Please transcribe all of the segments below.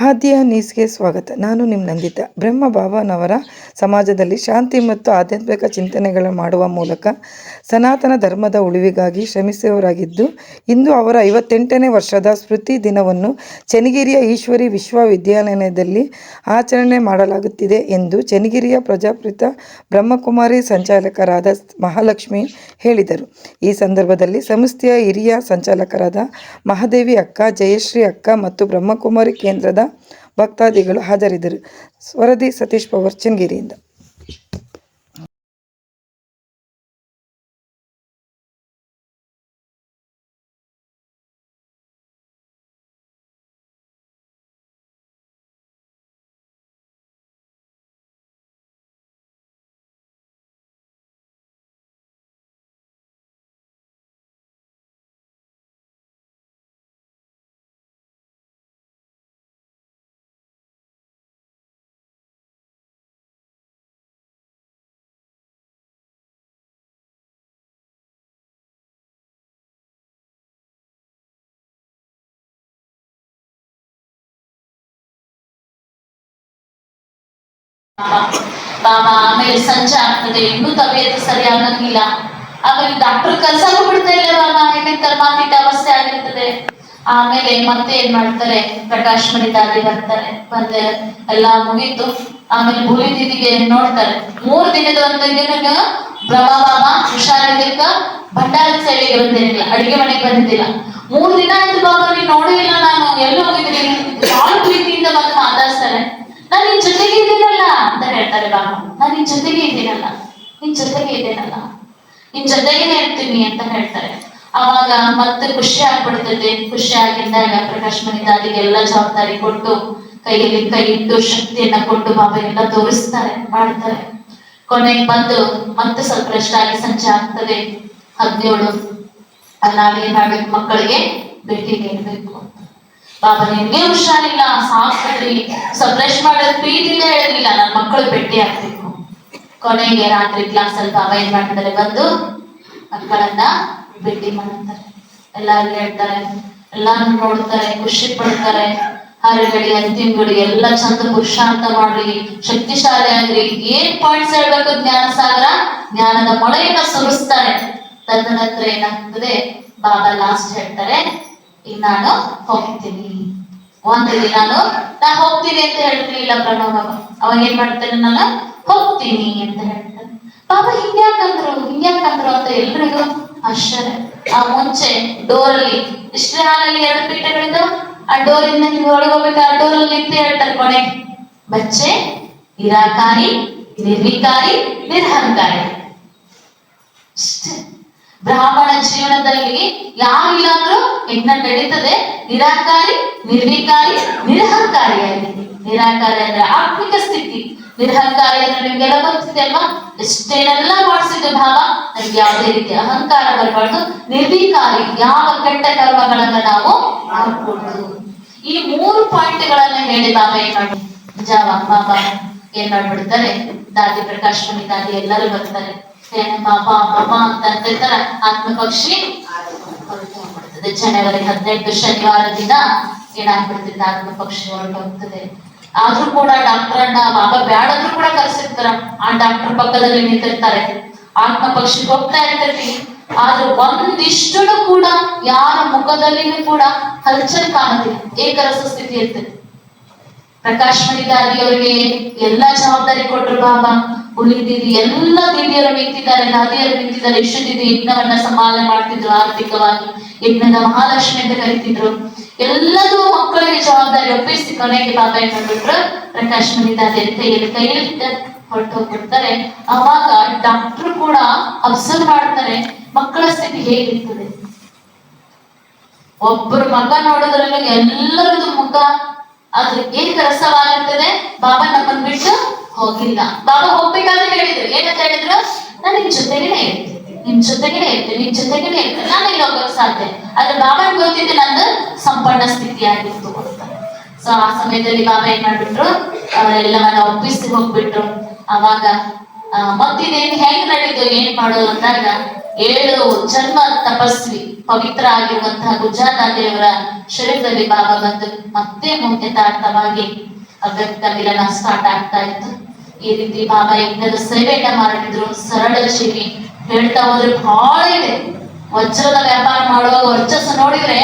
ಹಾದಿಯ ನ್ಯೂಸ್ಗೆ ಸ್ವಾಗತ. ನಾನು ನಿಮ್ಮ ನಂದಿತ. ಬ್ರಹ್ಮ ಬಾಬಾನವರ ಸಮಾಜದಲ್ಲಿ ಶಾಂತಿ ಮತ್ತು ಆಧ್ಯಾತ್ಮಿಕ ಚಿಂತನೆಗಳನ್ನು ಮಾಡುವ ಮೂಲಕ ಸನಾತನ ಧರ್ಮದ ಉಳಿವಿಗಾಗಿ ಶ್ರಮಿಸುವವರಾಗಿದ್ದು ಇಂದು ಅವರ ಐವತ್ತೆಂಟನೇ ವರ್ಷದ ಸ್ಮೃತಿ ದಿನವನ್ನು ಚನ್ನಗಿರಿಯ ಈಶ್ವರಿ ವಿಶ್ವವಿದ್ಯಾಲಯದಲ್ಲಿ ಆಚರಣೆ ಮಾಡಲಾಗುತ್ತಿದೆ ಎಂದು ಚನ್ನಗಿರಿಯ ಪ್ರಜಾಪ್ರಿತ ಬ್ರಹ್ಮಕುಮಾರಿ ಸಂಚಾಲಕರಾದ ಮಹಾಲಕ್ಷ್ಮಿ ಹೇಳಿದರು. ಈ ಸಂದರ್ಭದಲ್ಲಿ ಸಂಸ್ಥೆಯ ಹಿರಿಯ ಸಂಚಾಲಕರಾದ ಮಹಾದೇವಿ ಅಕ್ಕ, ಜಯಶ್ರೀ ಅಕ್ಕ ಮತ್ತು ಬ್ರಹ್ಮಕುಮಾರಿ ಕೇಂದ್ರದ ಭಕ್ತಾದಿಗಳು ಹಾಜರಿದ್ದರು. ವರದಿ ಸತೀಶ್ ಪವರ್ ಚನ್ನಗಿರಿಯಿಂದ. ಬಾಬಾ ಆಮೇಲೆ ಸಂಜೆ ಆಗ್ತದೆ. ಇನ್ನೂ ತಬಿಯತ್ತು ಸರಿ ಆಗಂಗಿಲ್ಲ ಆಮೇಲೆ ಡಾಕ್ಟರ್ ಕಲ್ಸಕ್ಕೂ ಬಿಡ್ತಾ ಇಲ್ಲ ಬಾಬಾ. ಯಾಕಂದ್ರೆ ಮಾತಿಟ್ಟ ಅವಸ್ಥೆ ಆಗಿರ್ತದೆ. ಆಮೇಲೆ ಮತ್ತೆ ಏನ್ ಮಾಡ್ತಾರೆ? ಪ್ರಕಾಶ್ ಮಣಿ ದಾದಿ ಬರ್ತಾರೆ. ಬಂದೆ ಎಲ್ಲಾ ಮುಗೀತು. ಆಮೇಲೆ ಭೂಮಿ ದೀದಿಗೆ ನೋಡ್ತಾರೆ. ಮೂರ್ ದಿನದ ಒಂದ್ ದಿನ ಬ್ರಹ್ಮ ಬಾಬಾ ಹುಷಾರಿದ್ದಕ್ಕ ಭಂಡಾರದ ಸೇವೆಗೆ ಬಂದಿರಲಿಲ್ಲ. ಅಡಿಗೆ ಮನೆಗೆ ಬಂದಿದ್ದಿಲ್ಲ. ಮೂರ್ ದಿನ ಆಯ್ತು ಬಾಬಾ, ನೀನ್ ನೋಡಲಿಲ್ಲ ನಾನು. ಎಲ್ಲೋ ಹೋಗಿದ್ದೀನಿ? ಯಾವ ಪ್ರೀತಿಯಿಂದ ಬಂದು ಮಾತಾಡ್ತಾರೆ ನಾನು ನಿನ್ ಜೊತೆಗೆ ಇದ್ದೀನಲ್ಲ ಅಂತ ಹೇಳ್ತಾರೆ ಬಾಬಾ ನಾನು ನಿನ್ ಜೊತೆಗೆ ಇದ್ದೀನಲ್ಲ? ನಿನ್ ಜೊತೆಗೆ ಇದ್ದೀನಲ್ಲ? ನಿನ್ ಜೊತೆಗೇನೆ ಇರ್ತೀನಿ ಅಂತ ಹೇಳ್ತಾರೆ. ಅವಾಗ ಮತ್ತೆ ಖುಷಿ ಆಗ್ಬಿಡ್ತೈತೆ ಖುಷಿ ಆಗಿದ್ದಾಗ ಪ್ರಕಾಶ್ ಮಣಿದಾದಿಗೆ ಎಲ್ಲ ಜವಾಬ್ದಾರಿ ಕೊಟ್ಟು, ಕೈಯಲ್ಲಿ ಕೈ ಇಟ್ಟು, ಶಕ್ತಿಯನ್ನ ಕೊಟ್ಟು ಬಾಬಾ ಎಲ್ಲ ತೋರಿಸ್ತಾರೆ, ಮಾಡ್ತಾರೆ. ಕೊನೆಗೆ ಬಂದು ಮತ್ತೆ ಸ್ವಲ್ಪ ರೆಸ್ಟ್ ಆಗಿ ಸಂಜೆ ಆಗ್ತದೆ. ಹದಿನೇಳು. ನಾಳೆ ಏನ್ ಮಾಡ್ಬೇಕು? ಮಕ್ಕಳಿಗೆ ಭೇಟಿ ಇರ್ಬೇಕು ಬಾಬಾ ನಿನ್ಗೆ ಹುಷಾರಿಲ್ಲ, ಸಾಕ್ಬಿಡ್ರಿ. ಸಪ್ರೆಸ್ ಮಾಡೋದ್ ಪ್ರೀತಿಯಿಂದ ಹೇಳಿರ್ಲಿಲ್ಲ ನನ್ನ ಮಕ್ಕಳು ಭೇಟಿ ಆಗ್ಬೇಕು ಕೊನೆಗೆ ರಾತ್ರಿ ಕ್ಲಾಸ್ ಬಾಬಾ ಏನ್ ಮಾಡ್ತಾರೆ ಬಂದು, ಮಕ್ಕಳನ್ನ ಭೇಟಿ ಮಾಡ್ತಾರೆ ಎಲ್ಲಾರು ಹೇಳ್ತಾರೆ ಎಲ್ಲಾರು ನೋಡ್ತಾರೆ, ಖುಷಿ ಪಡ್ತಾರೆ. ಹರಗಡಿ ಅಂತಿಮಗಡಿ ಎಲ್ಲ ಚಂದ ಪುರುಷಾರ್ಥ ಮಾಡ್ರಿ, ಶಕ್ತಿಶಾಲಿ ಆಗ್ರಿ. ಏನ್ ಪಾಯಿಂಟ್ಸ್ ಹೇಳ್ಬೇಕು ಜ್ಞಾನ ಸಾಗರ ಜ್ಞಾನದ ಮೊಳೆಯನ್ನ ಸುರಿಸ್ತಾರೆ. ತದನಂತರ ಏನಾಗ್ತದೆ? ಬಾಬಾ ಲಾಸ್ಟ್ ಹೇಳ್ತಾರೆ ಈಗ ನಾನು ಹೋಗ್ತೀನಿ ಒಂದಿನ ನಾನು ನಾ ಹೋಗ್ತೀನಿ ಅಂತ ಹೇಳ್ತಿರ್ಲಿಲ್ಲ ಪ್ರಣವ್ ಬಾಬಾ, ಅವಾಗ ಏನ್ ಮಾಡ್ತಾನೆ ನಾನು? ಹೋಗ್ತೀನಿ ಅಂತ ಹೇಳ್ತಾನೆ. ಬಾಬಾ ಹಿಂಗ್ಯಾಕಂದ್ರು ಹಿಂಗ್ಯಾಕಂದ್ರು ಅಂತ ಎಲ್ರಿಗೂ ಆಶ್ಚರ್ಯ. ಆ ಮುಂಚೆ ಡೋರ್ ಅಲ್ಲಿ ಇಷ್ಟೇ ಹಾಲಲ್ಲಿ ಎರಡು ಪೀಠಗಳಿದ್ದು, ಆ ಡೋರ್ ಇಂದ ನೀವು ಒಳಗೆ ಹೋಗ್ಬೇಕು, ಆ ಡೋರ್ ಅಲ್ಲಿ ನಿಂತು ಹೇಳ್ತಾರೆ ಕೊನೆಗೆ ಬಚ್ಚೆ, ನಿರಾಕಾರಿ, ನಿರ್ವಿಕಾರಿ, ನಿರ್ಹಂಕಾರಿ. ಬ್ರಾಹ್ಮಣ ಜೀವನದಲ್ಲಿ ಯಾರಿಲ್ಲ ಅಂದ್ರೂ ಯಜ್ಞ ನಡೀತದೆ. ನಿರಾಕಾರಿ, ನಿರ್ವಿಕಾರಿ ನಿರಹಂಕಾರಿಯಾಗಿ ನಿರಾಕಾರಿ ಅಂದ್ರೆ ಆತ್ಮಿಕ ಸ್ಥಿತಿ. ನಿರಹಂಕಾರಿ ಅಂದ್ರೆ ನಿಮ್ಗೆಲ್ಲ ಗೊತ್ತಿದೆ ಅಲ್ವಾ? ಎಷ್ಟೇನೆಲ್ಲ ಮಾಡಿಸಿದ್ದು ಭಾವ? ನಮ್ಗೆ ಯಾವುದೇ ರೀತಿ ಅಹಂಕಾರ ಬರಬಾರ್ದು. ನಿರ್ವಿಕಾರಿ, ಯಾವ ಕೆಟ್ಟ ಕರ್ಮಗಳನ್ನ ನಾವು ಮಾಡ್ಕೊಡ್ದು ಈ ಮೂರು ಪಾಯಿಂಟ್ ಗಳನ್ನ ಹೇಳಿ ಬಾಬಾ ಏನ್ ಮಾಡಿ ಜಾವ ಬಾಬಾ ಏನ್ ಮಾಡ್ಬಿಡ್ತಾರೆ? ದಾದಿ ಪ್ರಕಾಶ್ ಮನಿ ದಾದಿ ಎಲ್ಲರೂ ಬರ್ತಾರೆ. ಬಾಬಾ ಅಂತ ಆತ್ಮಪಕ್ಷಿ ಹೊರಟು ಜನವರಿ ಹದಿನೆಂಟು ಶನಿವಾರ ದಿನ ಏನಾಗ್ಬಿಡ್ತಿದ್ದ ಆತ್ಮಪಕ್ಷಿ ಹೊರಟು ಹೋಗ್ತದೆ ಆದ್ರೂ ಕೂಡ ಡಾಕ್ಟರ್ ಅಣ್ಣ ಬಾಬಾ ಬ್ಯಾಡಂದ್ರೂ ಕೂಡ ಕರ್ಸಿರ್ತಾರ. ಆ ಡಾಕ್ಟರ್ ಪಕ್ಕದಲ್ಲಿ ನಿಂತಿರ್ತಾರೆ. ಆತ್ಮ ಪಕ್ಷಿ ಹೋಗ್ತಾ ಇರ್ತೈತಿ ಆದ್ರೆ ಒಂದಿಷ್ಟು ಕೂಡ ಯಾರ ಮುಖದಲ್ಲಿನೂ ಕೂಡ ಹಲ್ಚಲ್ ಕಾಣುತ್ತಿಲ್ಲ. ಏಕರಸ ಸ್ಥಿತಿ ಇರ್ತದೆ. ಪ್ರಕಾಶ್ ಮಣಿದಾರಿ ಅವರಿಗೆ ಎಲ್ಲಾ ಜವಾಬ್ದಾರಿ ಕೊಟ್ರು ಬಾಬಾ ಉಳಿದಿದ್ದು ಎಲ್ಲ ದೀದಿಯರು ನಿಂತಿದ್ದಾರೆ, ದಾದಿಯರು ನಿಂತಿದ್ದಾರೆ. ಎಷ್ಟು ದಿನ ಯಜ್ಞವನ್ನ ಸಂಪಾದನೆ ಮಾಡ್ತಿದ್ರು ಆರ್ಥಿಕವಾಗಿ. ಯಜ್ಞದ ಮಹಾಲಕ್ಷ್ಮಿ ಅಂತ ಕರಿತಿದ್ರು. ಎಲ್ಲದೂ ಮಕ್ಕಳಿಗೆ ಜವಾಬ್ದಾರಿ ಒಪ್ಪಿಸಿ ಕೊನೆಗೆ ಪಾಪ ಏನ್ ಮಾಡ್ಬಿಟ್ರು ಪ್ರಕಾಶ್ ಮಣಿ ಅಂತ ಕೈಯಲ್ಲಿ ಹೊರಟು ಹೋಗ್ಬಿಡ್ತಾರೆ. ಅವಾಗ ಡಾಕ್ಟರ್ ಕೂಡ ಅಬ್ಸರ್ವ್ ಮಾಡ್ತಾರೆ ಮಕ್ಕಳ ಸ್ಥಿತಿ ಹೇಗಿರ್ತದೆ. ಒಬ್ಬರು ಮಗ ನೋಡೋದ್ರಲ್ಲಿ ಎಲ್ಲರದು ಮುಖ, ಅದು ಏನ್ ಕೆಲಸವಾಗಿರ್ತದೆ ಬಾಬಾ ನಮ್ಮನ್ ಹೋಗಿಲ್ಲ. ಬಾಬಾ ಹೋಗ್ಬೇಕಂತ ಹೇಳಿದ್ರು, ಏನಂತ ಹೇಳಿದ್ರು? ನಾನು ನಿಮ್ ಜೊತೆಗೇನೆ ಇರ್ತೀನಿ ನಿಮ್ ಜೊತೆಗೇನೆ ಇರ್ತೀನಿ ನಿಮ್ ಜೊತೆಗೇನೆ ಇರ್ತೀನಿ ನಾನು ಇಲ್ಲಿ ಹೋಗಕ್ ಸಾಧ್ಯ? ಆದ್ರೆ ಬಾಬಾ ಗೊತ್ತಿದ್ದೆ ನಂದು ಸಂಪನ್ನ ಸ್ಥಿತಿ ಆಗಿತ್ತು ಅಂತ. ಸೊ ಆ ಸಮಯದಲ್ಲಿ ಬಾಬಾ ಏನ್ ಮಾಡ್ಬಿಟ್ರು? ಎಲ್ಲವನ್ನ ಒಪ್ಪಿಸಿ ಹೋಗ್ಬಿಟ್ರು. ಅವಾಗ ಮತ್ತಿದೇನ್ ಹೆಂಗ್ ನಡೀತು, ಏನ್ ಮಾಡೋದು ಅಂದಾಗ, ಏಳು ಜನ್ಮ ತಪಸ್ವಿ, ಪವಿತ್ರ ಆಗಿರುವಂತಹ ಗುಜರಾತ ದೇವರ ಶರೀರದಲ್ಲಿ ಬಾಬಾ ಬಂದು ಮತ್ತೆ ಮುಂದೆ ಅವ್ಯಕ್ತ ಮಿಲನ ಸ್ಟಾರ್ಟ್ ಆಗ್ತಾ ಇತ್ತು. ಈ ರೀತಿ ಬಾಬಾ ಯಜ್ಞದ ಸೇವೆಯನ್ನ ಮಾಡಿದ್ರು, ಸರಳ ಶಿವಿ ಹೇಳ್ತಾ ಹೋದ್ರೆ ಬಹಳ ಇದೆ. ವಜ್ರದ ವ್ಯಾಪಾರ ಮಾಡುವಾಗ ವರ್ಚಸ್ಸು ನೋಡಿದ್ರೆ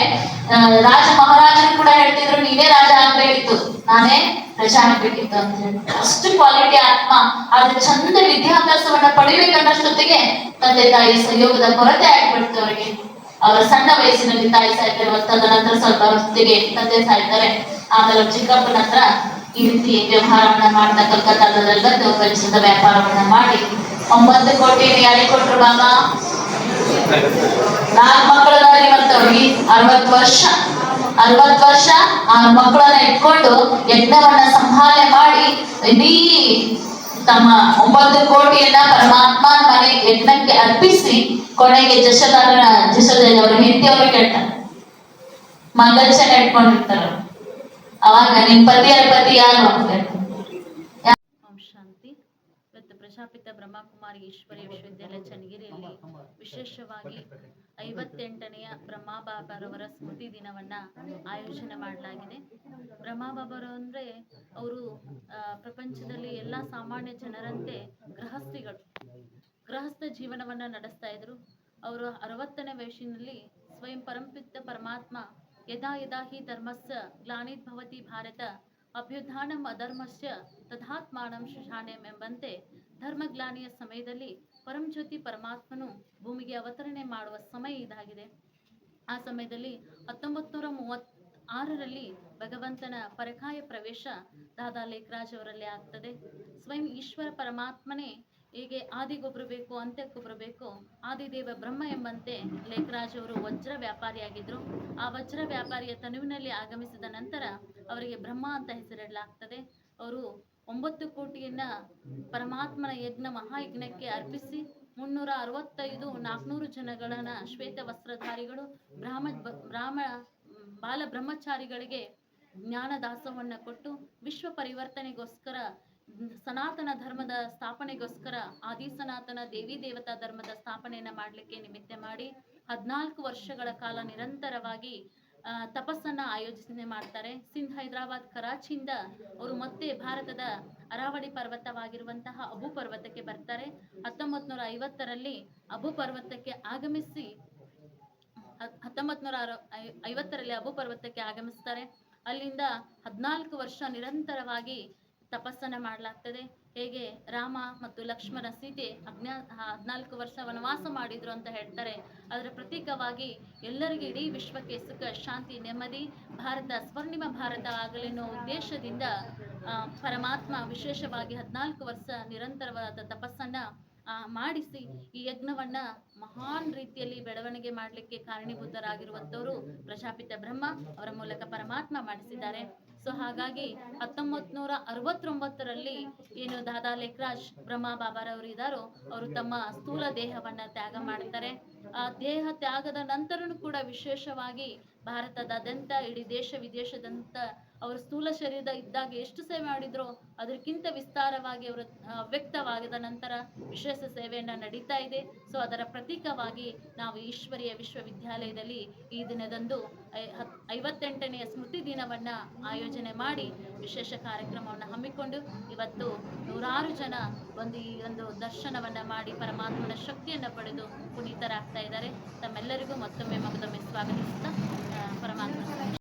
ರಾಜ ಮಹಾರಾಜರು ಕೂಡ ಹೇಳ್ತಿದ್ರು ನೀನೇ ರಾಜ ಆಗ್ಬೇಕಿತ್ತು ನಾನೇ ಪ್ರಜಾ ಆಗ್ಬೇಕಿತ್ತು ಅಂತ ಹೇಳಿ. ಅಷ್ಟು ಕ್ವಾಲಿಟಿ ಆತ್ಮ, ಆದ್ರೆ ಚಂದ ವಿದ್ಯಾಭ್ಯಾಸವನ್ನ ಪಡಿಬೇಕನ್ನಷ್ಟೊತ್ತಿಗೆ ತಂದೆ ತಾಯಿ ಸಹಯೋಗದ ಕೊರತೆ ಆಗ್ಬಿಡ್ತು ಅವರಿಗೆ. ಅವರ ಸಣ್ಣ ವಯಸ್ಸಿನಲ್ಲಿ ತಾಯಿ ಸಾಯ್ತಾರೆ ನಂತರ ಸ್ವಲ್ಪ ಹೊತ್ತಿಗೆ ತಂದೆ ಸಾಯ್ತಾರೆ. ಆಮೇಲೆ ಚಿಕ್ಕಪ್ಪನ ಹತ್ರ ಈ ರೀತಿ ವ್ಯವಹಾರವನ್ನ ಮಾಡ್ತಾ ಕಲ್ಕತ್ತಾದಲ್ಲೆಲ್ಲ ವೆಚ್ಚದ ವ್ಯಾಪಾರವನ್ನ ಮಾಡಿ ಒಂಬತ್ತು ಕೋಟಿ ಯಾರಿಗೆ ಕೊಟ್ರು ಬಾಬಾ ನಾಲ್ಕು ಮಕ್ಕಳದಾರಿ ಬರ್ತವ್ರಿ ಅರವತ್ತು ವರ್ಷ. ಅರವತ್ತು ವರ್ಷ ಆ ಮಕ್ಕಳನ್ನ ಇಟ್ಕೊಂಡು ಯಜ್ಞವನ್ನ ಸಂಭಾಲನೆ ಮಾಡಿ ಇಡೀ ತಮ್ಮ ಒಂಬತ್ತು ಕೋಟಿಯನ್ನ ಪರಮಾತ್ಮ ಮನೆ ಯಜ್ಞಕ್ಕೆ ಅರ್ಪಿಸಿ ಕೊನೆಗೆ ಜಶದಾನ ಜಶದ ಅವರ ಹೆಂಡತಿಯವರು ಕೇಳ್ತಾರೆ. ಮಂಗಲ್ಚನ ಇಟ್ಕೊಂಡಿರ್ತಾರ ಅವಾಗ ನಿಮ್ ಬ್ರಹ್ಮಕುಮಾರಿ ಈಶ್ವರಿ ವಿಶ್ವವಿದ್ಯಾಲಯ ಚನ್ನಗಿರಿಯಲ್ಲಿ ವಿಶೇಷವಾಗಿ ಐವತ್ತೆಂಟನೆಯ ಬ್ರಹ್ಮಬಾಬರವರ ಸ್ಮೃತಿ ದಿನವನ್ನ ಆಯೋಜನೆ ಮಾಡಲಾಗಿದೆ. ಬ್ರಹ್ಮಬಾಬರು ಅಂದ್ರೆ ಅವರು ಪ್ರಪಂಚದಲ್ಲಿ ಎಲ್ಲ ಸಾಮಾನ್ಯ ಜನರಂತೆ ಗೃಹಸ್ಥಿಗಳು. ಗೃಹಸ್ಥ ಜೀವನವನ್ನ ನಡೆಸ್ತಾ ಇದ್ರು. ಅವರು ಅರವತ್ತನೇ ವಯಸ್ಸಿನಲ್ಲಿ ಸ್ವಯಂ ಪರಂಪಿತ ಪರಮಾತ್ಮ ಯದಾ ಯದಾ ಹಿ ಧರ್ಮಸ್ಯ ಗ್ಲಾನಿರ್ಭವತಿ ಭಾರತ ಅಭ್ಯುತ್ಥಾನಂ ಅಧರ್ಮಸ್ಯ ತಥಾತ್ಮಾನಂ ಶುಶಾನೆಂ ಎಂಬಂತೆ ಧರ್ಮಗ್ಲಾನಿಯ ಸಮಯದಲ್ಲಿ ಪರಮಜ್ಯೋತಿ ಪರಮಾತ್ಮನು ಭೂಮಿಗೆ ಅವತರಣೆ ಮಾಡುವ ಸಮಯ ಇದಾಗಿದೆ. ಆ ಸಮಯದಲ್ಲಿ ಹತ್ತೊಂಬತ್ತು ನೂರ ಮೂವತ್ ಆರರಲ್ಲಿ ಭಗವಂತನ ಪರಕಾಯ ಪ್ರವೇಶ ದಾದಾ ಲೇಖರಾಜ್ ಅವರಲ್ಲಿ ಆಗ್ತದೆ. ಸ್ವಯಂ ಈಶ್ವರ ಪರಮಾತ್ಮನೇ ಹೇಗೆ ಆದಿಗೊಬ್ರು ಬೇಕು, ಅಂತ್ಯಕ್ಕೊಬ್ರು ಬೇಕು, ಆದಿದೇವ ಬ್ರಹ್ಮ ಎಂಬಂತೆ ಲೇಖರಾಜ್ ಅವರು ವಜ್ರ ವ್ಯಾಪಾರಿಯಾಗಿದ್ದರು ಆ ವಜ್ರ ವ್ಯಾಪಾರಿಯ ತನುವಿನಲ್ಲಿ ಆಗಮಿಸಿದ ನಂತರ ಅವರಿಗೆ ಬ್ರಹ್ಮ ಅಂತ ಹೆಸರಿಡಲಾಗ್ತದೆ. ಅವರು ಒಂಬತ್ತು ಕೋಟಿಯನ್ನ ಪರಮಾತ್ಮನ ಯಜ್ಞ ಮಹಾಯಜ್ಞಕ್ಕೆ ಅರ್ಪಿಸಿ, ಮುನ್ನೂರ ಅರವತ್ತೈದು ನಾಲ್ಕುನೂರು ಜನಗಳನ್ನ ಶ್ವೇತ ವಸ್ತ್ರಧಾರಿಗಳು, ಬ್ರಾಹ್ಮ ಬ್ರಾಹ್ಮ, ಬಾಲ ಬ್ರಹ್ಮಚಾರಿಗಳಿಗೆ ಜ್ಞಾನ ದಾಸವನ್ನ ಕೊಟ್ಟು ವಿಶ್ವ ಪರಿವರ್ತನೆಗೋಸ್ಕರ ಸನಾತನ ಧರ್ಮದ ಸ್ಥಾಪನೆಗೋಸ್ಕರ ಆದಿ ಸನಾತನ ದೇವಿ ದೇವತಾ ಧರ್ಮದ ಸ್ಥಾಪನೆಯನ್ನ ಮಾಡಲಿಕ್ಕೆ ನಿಮಿತ್ತ ಮಾಡಿ ಹದಿನಾಲ್ಕು ವರ್ಷಗಳ ಕಾಲ ನಿರಂತರವಾಗಿ ತಪಸ್ಸನ್ನ ಆಯೋಜನೆ ಮಾಡ್ತಾರೆ. ಸಿಂಧ್ ಹೈದರಾಬಾದ್ ಕರಾಚಿಯಿಂದ ಅವರು ಮತ್ತೆ ಭಾರತದ ಅರಾವಳಿ ಪರ್ವತವಾಗಿರುವಂತಹ ಅಬು ಪರ್ವತಕ್ಕೆ ಬರ್ತಾರೆ. ಹತ್ತೊಂಬತ್ ನೂರ ಐವತ್ತರಲ್ಲಿ ಅಬು ಪರ್ವತಕ್ಕೆ ಆಗಮಿಸಿ ಹತ್ತೊಂಬತ್ ನೂರ ಐವತ್ತರಲ್ಲಿ ಅಬು ಪರ್ವತಕ್ಕೆ ಆಗಮಿಸ್ತಾರೆ. ಅಲ್ಲಿಂದ ಹದಿನಾಲ್ಕು ವರ್ಷ ನಿರಂತರವಾಗಿ ತಪಸ್ಸನ್ನ ಮಾಡಲಾಗ್ತದೆ. ಹೇಗೆ ರಾಮ ಮತ್ತು ಲಕ್ಷ್ಮಣ ಸೀತೆ ಅಜ್ಞಾ ಹದಿನಾಲ್ಕು ವರ್ಷ ವನವಾಸ ಮಾಡಿದ್ರು ಅಂತ ಹೇಳ್ತಾರೆ. ಅದರ ಪ್ರತೀಕವಾಗಿ ಎಲ್ಲರಿಗೂ ಇಡೀ ವಿಶ್ವಕ್ಕೆ ಸುಖ ಶಾಂತಿ ನೆಮ್ಮದಿ ಭಾರತ ಸ್ವರ್ಣಿಮ ಭಾರತ ಆಗಲೆನ್ನೋ ಉದ್ದೇಶದಿಂದ ಆ, ಪರಮಾತ್ಮ ವಿಶೇಷವಾಗಿ ಹದಿನಾಲ್ಕು ವರ್ಷ ನಿರಂತರವಾದ ತಪಸ್ಸನ್ನ ಮಾಡಿಸಿ ಈ ಯಜ್ಞವನ್ನ ಮಹಾನ್ ರೀತಿಯಲ್ಲಿ ಬೆಳವಣಿಗೆ ಮಾಡಲಿಕ್ಕೆ ಕಾರಣೀಭೂತರಾಗಿರುವಂತವರು ಪ್ರಜಾಪಿತ ಬ್ರಹ್ಮ ಅವರ ಮೂಲಕ ಪರಮಾತ್ಮ ಮಾಡಿಸಿದ್ದಾರೆ. ಸೊ ಹಾಗಾಗಿ ಹತ್ತೊಂಬತ್ ನೂರ ಅರವತ್ತೊಂಬತ್ತರಲ್ಲಿ ಏನು ದಾದಾ ಲೇಖರಾಜ್ ಬ್ರಹ್ಮ ಬಾಬಾರವರು ಇದ್ದಾರೋ ಅವರು ತಮ್ಮ ಸ್ಥೂಲ ದೇಹವನ್ನ ತ್ಯಾಗ ಮಾಡ್ತಾರೆ. ಆ ದೇಹ ತ್ಯಾಗದ ನಂತರನೂ ಕೂಡ ವಿಶೇಷವಾಗಿ ಭಾರತದಾದ್ಯಂತ ಇಡೀ ದೇಶ ವಿದೇಶದಂತ ಅವರು ಸ್ಥೂಲ ಶರೀರದ ಇದ್ದಾಗ ಎಷ್ಟು ಸೇವೆ ಮಾಡಿದ್ರು ಅದಕ್ಕಿಂತ ವಿಸ್ತಾರವಾಗಿ ಅವರು ವ್ಯಕ್ತವಾಗಿದ ನಂತರ ವಿಶೇಷ ಸೇವೆಯನ್ನ ನಡೀತಾ ಇದೆ. ಸೊ ಅದರ ಪ್ರತೀಕವಾಗಿ ನಾವು ಈಶ್ವರಿಯ ವಿಶ್ವವಿದ್ಯಾಲಯದಲ್ಲಿ ಈ ದಿನದಂದು ಐವತ್ತೆಂಟನೆಯ ಸ್ಮೃತಿ ದಿನವನ್ನ ಆಯೋಜನೆ ಮಾಡಿ ವಿಶೇಷ ಕಾರ್ಯಕ್ರಮವನ್ನು ಹಮ್ಮಿಕೊಂಡು ಇವತ್ತು ನೂರಾರು ಜನ ಒಂದು ಈ ಒಂದು ದರ್ಶನವನ್ನ ಮಾಡಿ ಪರಮಾತ್ಮನ ಶಕ್ತಿಯನ್ನ ಪಡೆದು ಪುನೀತರಾಗ್ತಾ ಇದ್ದಾರೆ. ತಮ್ಮೆಲ್ಲರಿಗೂ ಮತ್ತೊಮ್ಮೆ ಮಗದೊಮ್ಮೆ ಸ್ವಾಗತಿಸುತ್ತಾ ಪರಮಾತ್ಮ